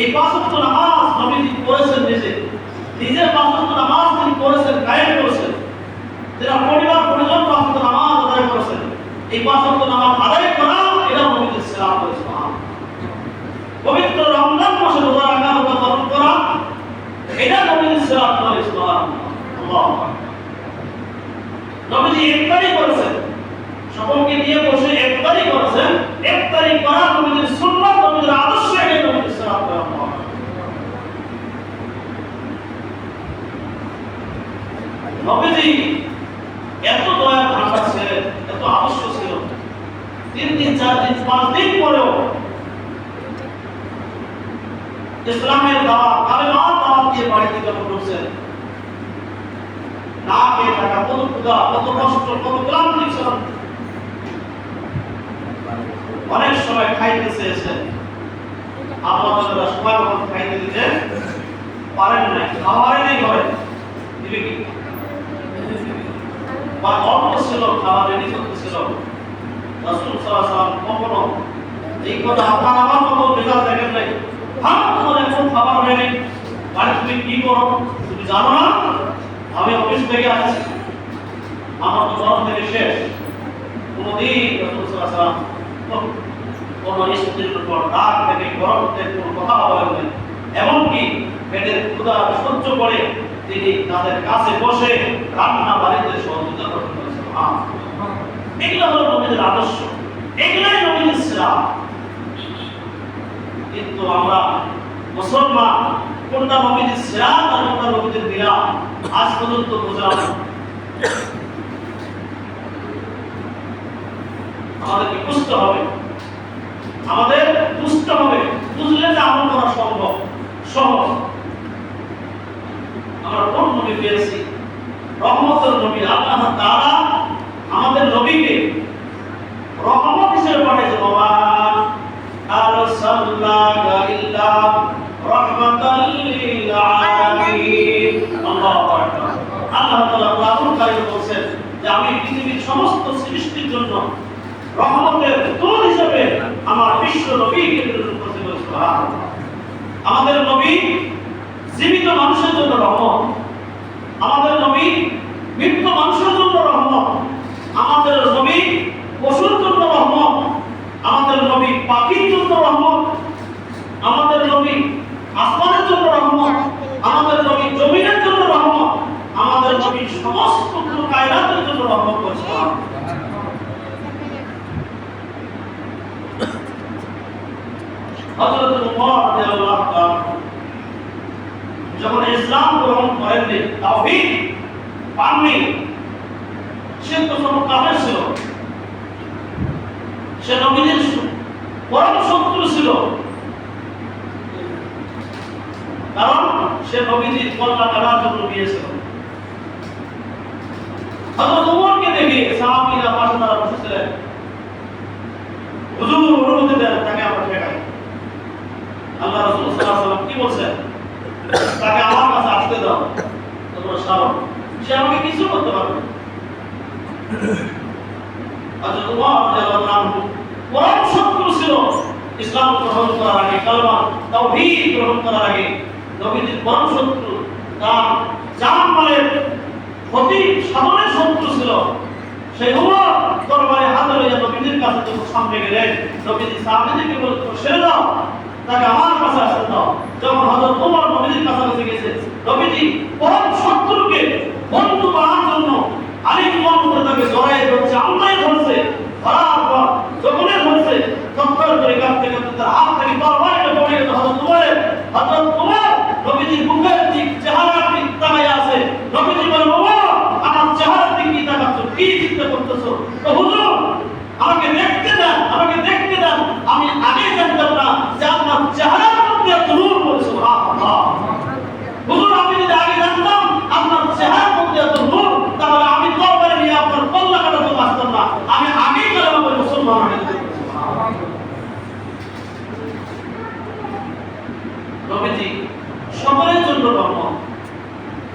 এই পাঁচ ওয়াক্ত নামাজ নবীজি পড়েছেন নিজে। নিজে পাঁচ ওয়াক্ত নামাজ তিনি পড়েছেন, কায়েম করেছেন। যারা পরিবার, পরিজন পাঁচ ওয়াক্ত নামাজ আদায় করেছেন, এই পাঁচ ওয়াক্ত নামাজ আদায় করা এটা নবীজির সেরা করেছে পবিত্র রমজান মাসে রোজা রাখা রোজা পালন করা, এটা নবীজির সেরা আল্লাহ নবীজি ইফতারি করেছেন। সকলকে নিয়ে বসে ইফতারি করেছেন। ইফতারি করা নবীজির সুন্নাত, নবীজির আদর্শ এটা নবীজির সেরা করা নবীজি এত দয়া ভাষা ছিলেন এত আদর্শ ছিল, তিন দিন, চার দিন, পাঁচ দিন পরেও ইসলামের দাওয়াত কালেমার দাওয়াত দিয়ে বাড়িতে যখন ঢুকছেন না খেয়ে থাকা, কত ক্ষুধা, কত কষ্ট, কত ক্লান্তি ছিল। অনেক সময় খাইতে চেয়েছেন আপনারা সময় মতো খাইতে দিতে পারেন না খাবারে নেই ঘরে দিবে কি? বা ছিল এই কথা আপনার আমার মতো দেখেন নাই। তোমার এখন খাবার বাড়ি তুমি কি করো? তুমি জানো না? আমি অফিস থেকে আসছি। আমার তো থেকে শেষ। থেকে গরম থেকে কোনো কথা বলেন এমনকি পেটের ক্ষুধা সহ্য করে তিনি তাদের কাছে বসে রান্না বাড়িতে সহযোগিতা এগুলো হলো নবীদের আদর্শ। এগুলাই নবীদের সেরা কিন্তু আমরা মুসলমান, কোনটা নবীদের সেরা আর কোনটা নবীদের বিরা আজ পর্যন্ত বোঝাম আমাদেরকে বুঝতে হবে। আমাদের বুঝতে হবে, বুঝলে যে আমল করা সম্ভব, সহজ। আমরা কোন নবী পেয়েছি? রহমতের নবী আল্লাহ তাআলা আমাদের নবীকে রহমত হিসেবে পাঠিয়েছে বাবা আমি সমস্ত সৃষ্টির জন্য হিসেবে আমার বিশ্ব আমাদের নবী জীবিত মানুষের জন্য রহমত। আমাদের নবী মৃত্যু মানুষের জন্য রহমত আমাদের নবী পশুর জন্য রহমত আমাদের নবী পাখির জন্য রহমত আমাদের নবী আসমানের জন্য রহমত আমাদের নবী জমিনের জন্য রহমত নবী সমস্ত জন্য রহমত যখন ইসলাম গ্রহণ করেননি পাননি, সে তো সব ছিল। সে নবীদের পরম শত্রু ছিল। কারণ সে নবীজির কাটার জন্য গিয়েছিল হযরত উমরকে দেখে সাহাবীরা পাশে তারা বসেছিলেন হুজুর অনুমতি দেন তাকে আমরা ঠেকাই আল্লাহ রাসূল সাল্লাল্লাহু আলাইহি ওয়াসাল্লাম কি বলছেন তাকে আমার কাছে আসতে দাও তোমরা সারো সে আমাকে কিছু করতে পারবে আচ্ছা তোমার রাদিয়াল্লাহু আনহু পরম শত্রু ছিল ইসলাম গ্রহণ করার আগে কালমা তাওহীদ গ্রহণ করার আগে নবীজির পরম শত্রু তার জান মালের ক্ষতি সাধনের শত্রু ছিল সেই উমর তরবারে হাতে লইয়া নবীজির কাছে যখন সামনে গেলেন নবীজি সাহাবীদেরকে বলল সেরে দাও তাকে আমার কাছে আসতে দাও যখন হযরত ওমর নবীজির কাছাকাছি গেছে নবীজি পরম শত্রুকে বন্ধু করার জন্য আলিম ইমাম করে তাকে জড়াই ধরছে। আমরাই ধরছে ধরার পর যখনই ধরছে তৎপর করে কাঁপতে কাঁপতে তার হাত থেকে তরবারিটা পড়ে গেছে হযরত ওমরের হযরত ওমর নবীজির মুখের দিক চেহারার দিক তাকায় আছে নবীজি বলে ওমর আমার চেহারার দিক কি তাকাচ্ছ কি চিন্তা করতেছো তো হুজুর আমাকে দেখতে দেন আমাকে দেখতে দেন আমি আগে জানতাম না যে আপনার চেহারার মধ্যে এত নূর বলেছে সুবহানাল্লাহ হুজুর আমি যদি আগে জানতাম আপনার চেহারার মধ্যে এত নূর তাহলে আমি তরবারি নিয়ে আপনার কল্লা কাটাতে পারতাম না আমি আগেই কালেমা বলে মুসলমান হয়ে যেতাম নবীজি সকলের জন্য রহমত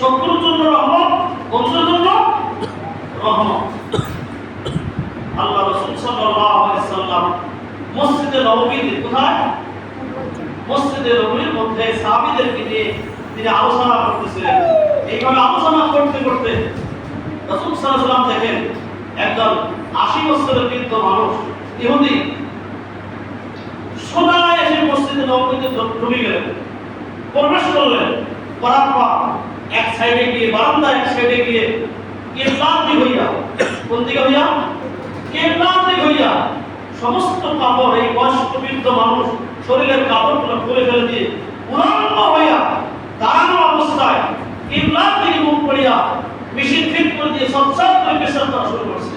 শত্রুর জন্য রহমত বন্ধুর জন্য রহমত আল্লাহ রাসূল সাল্লাল্লাহু আলাইহি সাল্লাম মসজিদে নববীতে কোথায় মসজিদের রুমের মধ্যে সাহাবীদেরকে নিয়ে তিনি আলোচনা করতেছিলেন এইভাবে আলোচনা করতে করতে রাসূল সাল্লাল্লাহু আলাইহি ওয়াসাল্লাম দেখেন একজন আশি বছরের বৃদ্ধ মানুষ ইহুদি, সোনায় এসে মসজিদে ঢুকে গেলেন। প্রবেশ করলেন। এক সাইডে গিয়ে বারান্দা এক সাইডে গিয়ে হইয়া, কোন দিকে হইয়া? হইয়া সমস্ত কাপড়, এই বয়স্ক বৃদ্ধ মানুষ শরীরের কাপড়গুলো খুলে ফেলে দিয়ে হইয়া দাঁড়ানো অবস্থায় কেবলার মুখ করিয়া মেশিন ফিট করে দিয়ে করা শুরু করছে।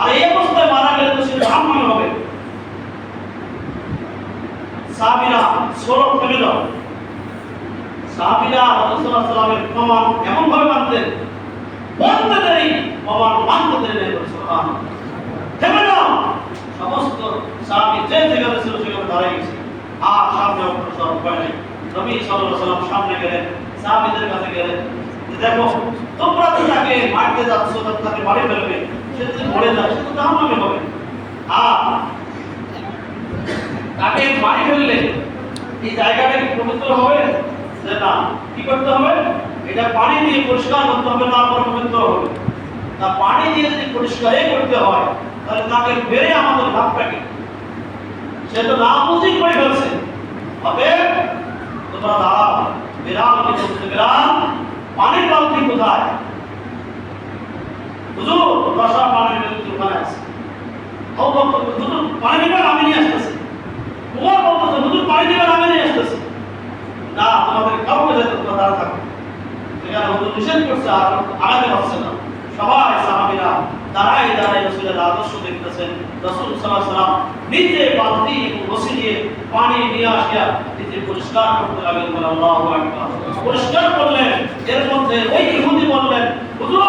আর এই অবস্থায় মারা গেলে তো সে জাহান্নামে হবে। সাহাবীরা সরব ফেলে দাও সাহাবীরা রাসূলুল্লাহ সাল্লামের প্রমাণ এমন ভাবে মানতেন বলতে দেরি প্রমাণ মানতে দেরি নেই সুবহানাল্লাহ থেমে যাও। সমস্ত সাহাবী যে যেখানে ছিল সেখানে দাঁড়িয়ে গেছে। আর সামনে অগ্রসর উপায় নেই। নবী সাল্লাল্লাহু সাল্লাম সামনে গেলেন, সাহাবীদের কাছে গেলেন দেখো, তোমরা তো তাকে মারতে যাচ্ছ তাকে মারে ফেলবে। সে মরে যায় সে তো হবে। আর তাকে মারি ফেললে এই জায়গাটা কি পবিত্র হবে? যে না। কি করতে হবে? এটা পানি দিয়ে পরিষ্কার করতে হবে তারপর পবিত্র হবে। তা পানি দিয়ে যদি পরিষ্কারই করতে হয়, তাহলে তাকে বেড়ে আমাদের ভাবটা সে তো না বুঝি করে ফেলছে। হবে তোমরা দাঁড়াও। বিড়াল, কি করছে পানির বালতি কোথায়? হুজুর দশা পানির বালতি আছে। ও হুজুর পানি নেবেন, আমি নিয়ে আসতেছি। তোমার বলতেছে, হুজুর পানি দিবেন আমি নিয়ে আসতেছি। না, তোমাদের কাউকে যেতে তোমরা দাঁড়া থাকো। নিষেধ করছে, আর আগাতে পারছে না। সবাই সাহাবীরা দাঁড়াই দাঁড়াই রসুলের আদর্শ দেখতেছেন। রসুল সাল্লাহ নিজে বালতি এবং রসি দিয়ে পানি নিয়ে আসিয়া নিজে পরিষ্কার করতে লাগলেন আল্লাহু পরিষ্কার করলেন, এর মধ্যে ওই ইহুদি বললেন, হুজুর,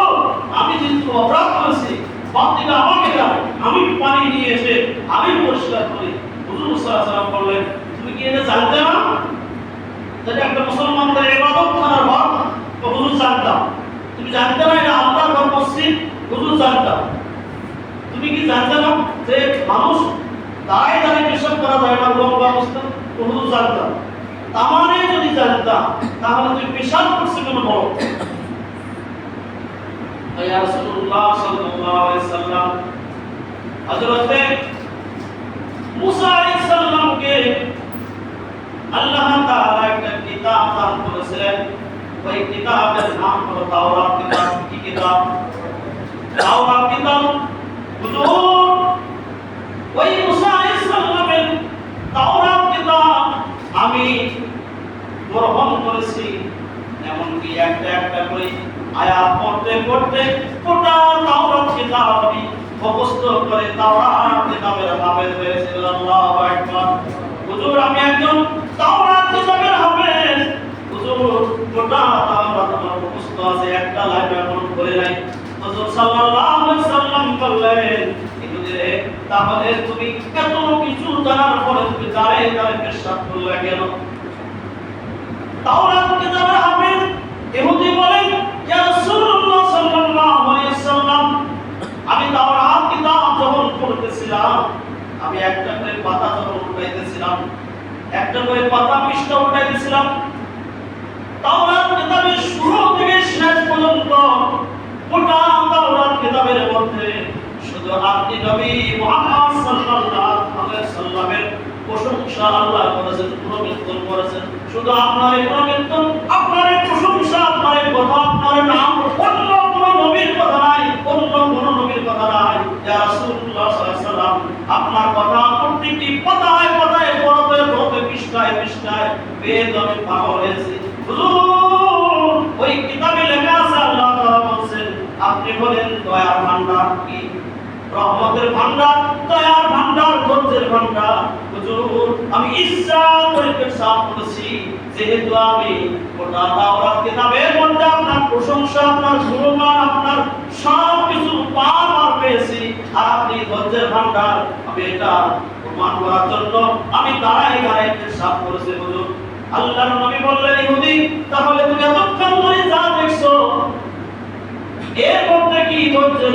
আমি কিন্তু অপরাধ করেছি, বালতিটা আমাকে দাও, আমি পানি নিয়ে এসে আমি পরিষ্কার করি। হুজুর আলাইহি বললেন, তুমি কি এটা জানতে না? যেটা একটা মুসলমানদের ইবাদত করার হক তো হুজুর জানতাম। তুমি জানতে না এটা আল্লাহর ঘর মসজিদ? জানতাম তুমি কি জানতে না যে মানুষ দাঁড়ায় দাঁড়িয়ে পেশাব করা যায় না উলঙ্গ অবস্থা হুজুর জানতাম তামানে যদি জানতাম তাহলে তুমি পেশাব করছে কেন ইয়া রাসূলুল্লাহ সাল্লাল্লাহু আলাইহি সাল্লাম, হযরতে মুসা আলাইহিস সালামকে আল্লাহ তাআলা একটা কিতাব দান করেছিলেন। ওই কিতাবের নাম কিতাব? কিতাব হুজুর, ওই মুসা আলাইহিস তাওরাত কিতাব আমি গ্রহণ করেছি। এমনকি একটা একটা করে আয়াত পড়তে পড়তে গোটা তাওরাত কিতাব আমি মুখস্থ করে তাওরাত কিতাবের হাফেজ হয়েছে আল্লাহু আকবার। হুজুর, আমি একজন তাওরাত কিতাবের হাফেজ। হুজুর, গোটা তাওরাত আমার মুখস্থ আছে, একটা লাইন এমন করে নাই। তাহলে তুমি এত কিছু জানার পরে তুমি দাঁড়িয়ে দাঁড়িয়ে পেশাব করলে কেন? তাওরাত কিতাবের হাফেজ, ইহুদি বলেন আমি একটা করে পাতা যখন উঠাইতেছিলাম, একটা করে পাতা শুরু থেকে গোটা তাওরাত কিতাবের মধ্যে শুধু আপনি নবী মুহাম্মদ সাল্লাল্লাহু আলাইহি সাল্লামের প্রশংসা আল্লাহ করেছেন গুণকীর্তন করেছেন। শুধু আপনার গুণকীর্তন আপনার প্রশংসা, আপনার কথা, আপনার নাম, অন্য কোনো নবীর কথা নাই, অন্য কোনো নবীর কথা নাই। ইয়া রাসূলুল্লাহ সাল্লাল্লাহু আলাইহি সাল্লাম, আপনার কথা প্রত্যেকটি পাতায় পাতায়, পরতে পরতে, পৃষ্ঠায় পৃষ্ঠায় বেদ আমি পাওয়া হয়েছে। হুজুর, ওই কিতাবে লেখা আছে আল্লাহ তাআলা বলেন আপনি বলেন দয়ার ভান্ডার কি? রহমতের ভান্ডার দয়ার ভান্ডার ধৈর্যের ভান্ডার হুজুর, আমি ইচ্ছা করে করেছি। যেহেতু আমি গোটা কিতাবের মধ্যে আপনার প্রশংসা, আপনার গুণগান, আপনার সব কিছু পেয়েছি। আর আপনি ধৈর্যের ভান্ডার আমি এটা প্রমাণ করার জন্য আমি দাঁড়াই দাঁড়াই পেশাব করেছি, হুজুর। আল্লাহর নবী বললেন, ইহুদি, তাহলে তুমি এতক্ষণ ধরে যা দেখছ এর মধ্যে কি ধৈর্যের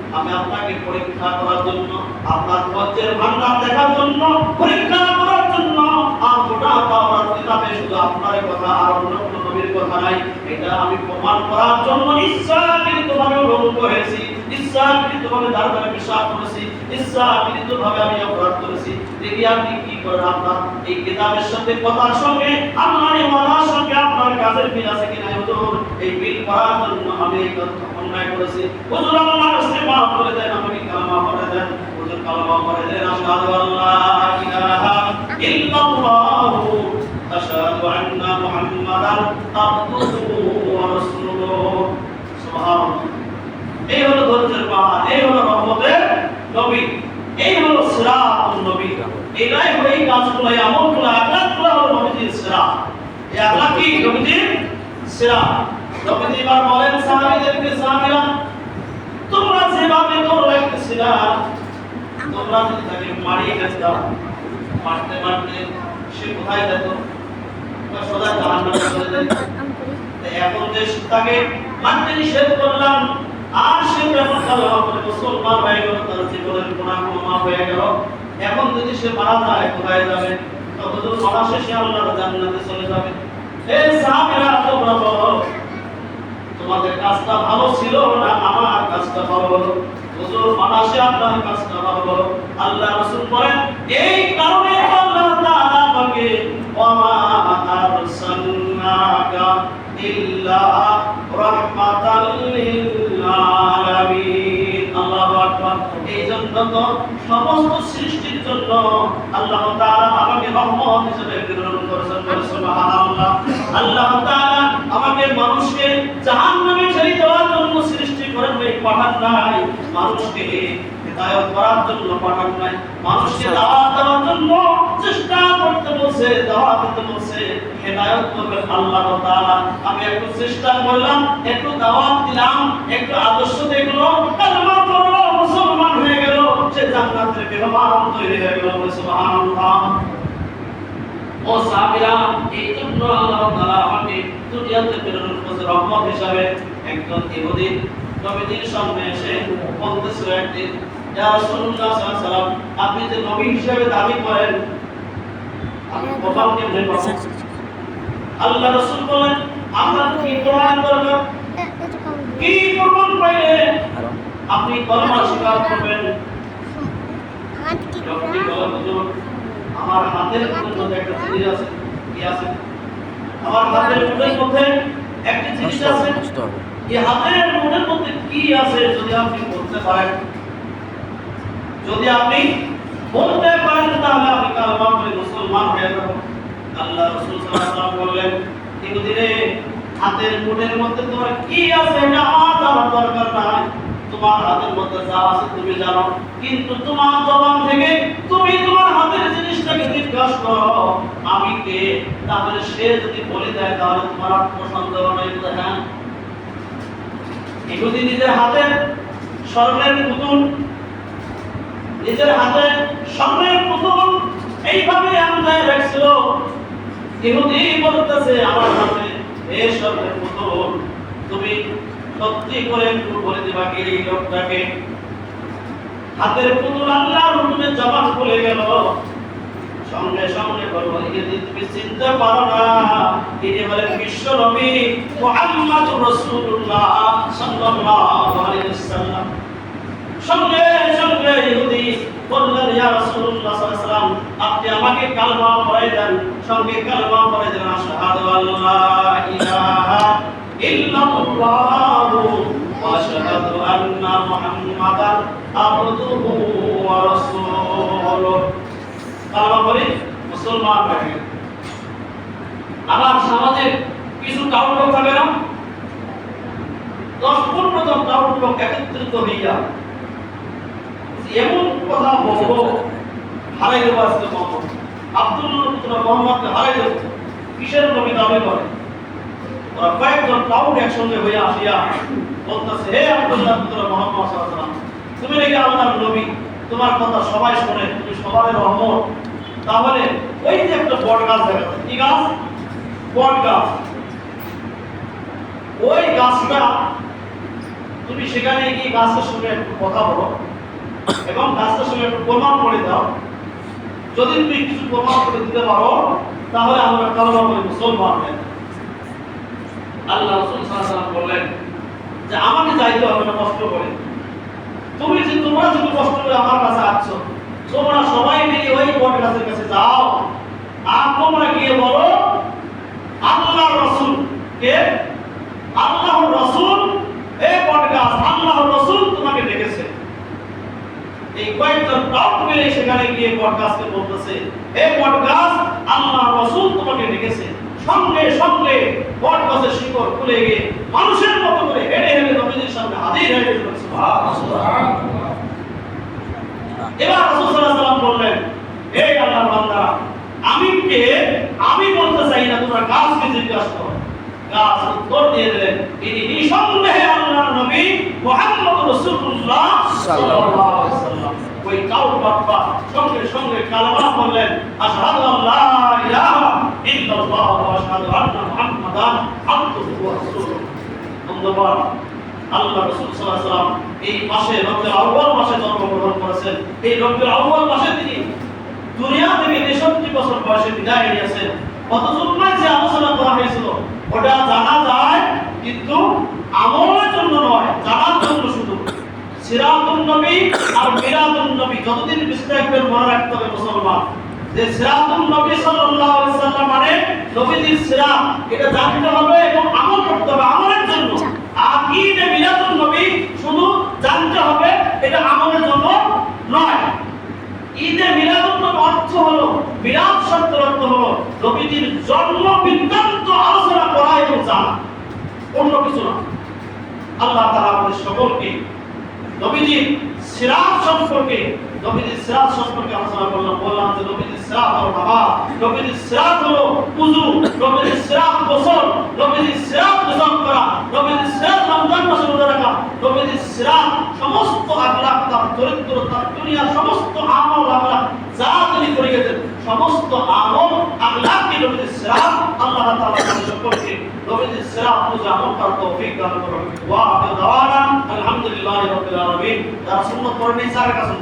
আমি আপনাকে পরীক্ষা করার জন্য, আপনার ধৈর্যের ভান্ডার দেখার জন্য, পরীক্ষা করার জন্য আর গোটা তাওরাত কিতাবে শুধু আপনার কথা আর অন্য কোনো নবীর কথা নাই। এটা আমি প্রমাণ করার জন্য ইচ্ছাকৃতভাবে অনুরোধ করেছি ইচ্ছাকৃতভাবে দ্বারা বিশ্বাস করেছি ইচ্ছাকৃতভাবে আমি অপরাধ করেছি। দেখি আপনি এই হলো ধৈর্যের পাহাড় এই হলো রহমতের নবী। এই হলো সিরাতুন নবী এটাই হলো এই কাজগুলো, এই আমলগুলো আখলাকগুলো হলো নবীজির সিরাত এই আখলাক কি নবীজির সিরাত নবীজি এবার বলেন, সাহাবীদেরকে সাহাবীরা তোমরা যেভাবে করো একটা তোমরা যদি তাকে মারিয়ে গেছে দাও, মারতে মারতে সে কোথায় যেত? সোজা জাহান্নামে চলে যেত এখন যে তাকে মানতে নিষেধ করলাম, আর সে করে মুসলমান হয়ে গেল তার জীবনের গুনাহ ক্ষমা হয়ে গেল। এখন যদি সে মারা যায় কোথায় যাবে? ততদূর মারা শেষে আল্লাহর জান্নাতে চলে যাবে। হে সাহাবীরা তোমরা বলো তোমাদের কাজটা ভালো ছিল না? আমার কাজটা ভালো হলো। হুজুর মানাসে আপনার কাজটা ভালো হলো। আল্লাহ রাসূল বলেন, এই কারণে আল্লাহ তাআলা আমাকে ওয়ামা আরসালনাকা ইল্লা রাহমাতাল লিল আলামিন। জন্য তো সমস্ত সৃষ্টির জন্য আল্লাহ তাআলা আমাকে রহমত হিসেবে প্রেরণ করেছেন সুবহানাল্লাহ। আল্লাহ তাআলা আমাকে মানুষকে জাহান্নামে ছেড়ে দেওয়ার জন্য সৃষ্টি করেন নাই, পাঠান নাই। মানুষকে হেদায়ত করার জন্য পাঠান নাই। মানুষকে দাওয়াত দেওয়ার জন্য চেষ্টা করতে বলছে, দাওয়াত দিতে বলছে। হেদায়ত আল্লাহ তাআলা। আমি একটু চেষ্টা করলাম, একটু দাওয়াত দিলাম, একটু আদর্শ দেখল, কালমা পড়ল জান্নাতের মেহমান তৈরি হয়ে গেল বলে সুবহানাল্লাহ। ও সাহাবীরা এই জন্য আল্লাহ তাআলা আমাকে দুনিয়াতে প্রেরণ করেছে রহমত হিসাবে একজন ইহুদি সামনে এসে বলতেছিল একদিন ইয়া রাসূলুল্লাহ সাল্লাল্লাহু আলাইহি ওয়াসাল্লাম আপনি যে নবী হিসেবে দাবি করেন কেমনে পাবো আল্লাহ রাসূল বলেন আমরা কি প্রমাণ করব? কি প্রমাণ পাইলে আপনি কলমা স্বীকার করবেন? হুজুর আমার হাতের মধ্যে একটা জিনিস আছে। কি আছে? আমার হাতের মুঠের মধ্যে একটা জিনিস আছে। এই হাতের মুঠের মধ্যে কি আছে যদি আপনি বলতে পারেন? যদি আপনি বলতে পারেন তাহলে আমি কালমা করে মুসলমান হয়ে যাব আল্লাহ রাসূল সাল্লাল্লাহু আলাইহি বললেন ইহুদি রে হাতের মুঠের মধ্যে তোমার কি আছে? এটা আমার জানার দরকার নাই। তোমার হাতের মধ্যে যা আছে তুমি জানো। কিন্তু তোমার জবান থেকে তুমি তোমার হাতের জিনিসটাকে জিজ্ঞাসা করো, আমি কে? তাহলে সে যদি বলে দেয়, তাহলে তোমার আত্মসন্দেহ নেই হ্যাঁ? ইহুদি নিজের হাতে স্বর্ণের পুতুল। নিজের হাতে স্বর্ণের পুতুল এইভাবে আমদায় রাখছিল। ইহুদি বলতেছে, আমার হাতে এ স্বর্ণের পুতুল, তুমি সত্যি করে বলে দিবা কি এই লোকটাকে? হাতের পুতুল আল্লাহর হুকুমে জবান খুলে গেল। সঙ্গে সঙ্গে বলব যদি তুমি চিনতে পারো না। তিনি বলেন, বিশ্ব নবী মুহাম্মদ রাসূলুল্লাহ সাল্লাল্লাহু আলাইহি ওয়াসাল্লাম। সঙ্গে সঙ্গে ইহুদি বললেন, ইয়া রাসূলুল্লাহ সাল্লাল্লাহু আপনি আমাকে কালমা পড়াই দেন। সঙ্গে কালমা পড়ে যেন আশহাদু আল্লাহ ইলাহা সমাজে কিছু আব্দুল হারাই দেবো। কিসের নবী দাবি করে? কয়েকজন একসঙ্গে হয়ে আসিয়া বলতেছে, হে আব্দুল্লাহ পুত্র মোহাম্মদ তুমি নাকি আল্লাহর নবী? তোমার কথা সবাই তুমি রহমত তাহলে ওই যে একটা বট গাছ দেখা যাচ্ছে কি গাছ? বট গাছ। ওই গাছটা তুমি সেখানে গিয়ে গাছের সঙ্গে একটু কথা বলো এবং গাছটার সঙ্গে একটু প্রমাণ করে দাও। যদি তুমি কিছু প্রমাণ করে দিতে পারো, তাহলে আমরা করে মুসলমান হয়ে। আল্লাহ বললেন যে, আমাকে যাইতে হবে না কষ্ট করে। তুমি যে তোমরা যদি কষ্ট করে আমার কাছে আসছো, তোমরা সবাই মিলে ওই কাছে যাও। আর তোমরা গিয়ে বলো, আল্লাহর রাসূল কে? আল্লাহর রাসূল হে বট গাছ, আল্লাহর রাসূল তোমাকে ডেকেছে। এই কয়েকজন টপ মিলে সেখানে গিয়ে বট গাছকে বলতেছে হে বট গাছ, আল্লাহর রাসূল তোমাকে ডেকেছে। সঙ্গে সঙ্গে বট শিকড় খুলে গিয়ে মানুষের মতো করে হেঁটে হেঁটে নবীজির সামনে হাজির হয়ে এবার বললেন, হে আল্লাহর বান্দা, আমি কে? আমি বলতে চাই না তোমরা গাছকে জিজ্ঞাসা করো। গাছ উত্তর দিয়ে দিলেন নিঃসন্দেহে আল্লাহর নবী মুহাম্মদ ওয়াসাল্লাম। ওই কাউর বাপ্পা সঙ্গে সঙ্গে কালেমা বললেন আশহাদু ইলাহা ইল্লাল্লাহ ওয়া আশহাদু আন্না মুহাম্মাদান আবদুহু ওয়া আল্লাহ রাসূল সাল্লাল্লাহু এই মাসে রবিউল আউয়াল মাসে জন্মগ্রহণ করেছেন। এই রবিউল আউয়াল মাসে তিনি দুনিয়া থেকে 63 বছর বয়সে বিদায় নিয়েছেন। কত যে আলোচনা করা হয়েছিল, ওটা জানা যায়, কিন্তু আমলের জন্য নয়, জানার জন্য শুধু। সিরাতুন নবী আর মিরাতুন নবী যতদিন বিস্তারিত মনে রাখতে হবে মুসলমান। যে সিরাতুন নবী সাল্লাল্লাহু আলাইহি সাল্লাম মানে নবীজির সিরাত এটা জানতে হবে এবং আমল করতে হবে আমলের জন্য। আর ঈদে মিলাদুন নবী শুধু জানতে হবে এটা আমলের জন্য নয়। ঈদে মিলাদুন অর্থ হলো মিলাদ শব্দের অর্থ হলো নবীজির জন্ম বৃত্তান্ত আলোচনা করা এবং জানা। অন্য কিছু না। আল্লাহ তাআলা আমাদের সকলকে নবীজির সিরাত সম্পর্কে নবীজির সিরাত সম্পর্কে আলোচনা করলাম, বললাম যে নবীজির সিরাত হলো নামাজ নবীজির সিরাত হলো উযু নবীজির সিরাত গোসল নবীজির সিরাত গোসল করা নবীজির সিরাত রমজান মাসে রোজা রাখা নবীজির সিরাত সমস্ত আখলাক তার চরিত্র, তার দুনিয়া সমস্ত আমল আখলাক যা তিনি করে গেছেন সমস্ত আমল আখলাককে নবীজির সিরাত আল্লাহ তাআলা আমাদের সকলকে নবীজির সিরাত বুঝে আমল করার তৌফিক দান করুন। ওয়া আখির দাওয়ানা, আলহামদুলিল্লাহি রাব্বিল আলামিন। যারা সুন্নাত পড়েন ইসার কাছে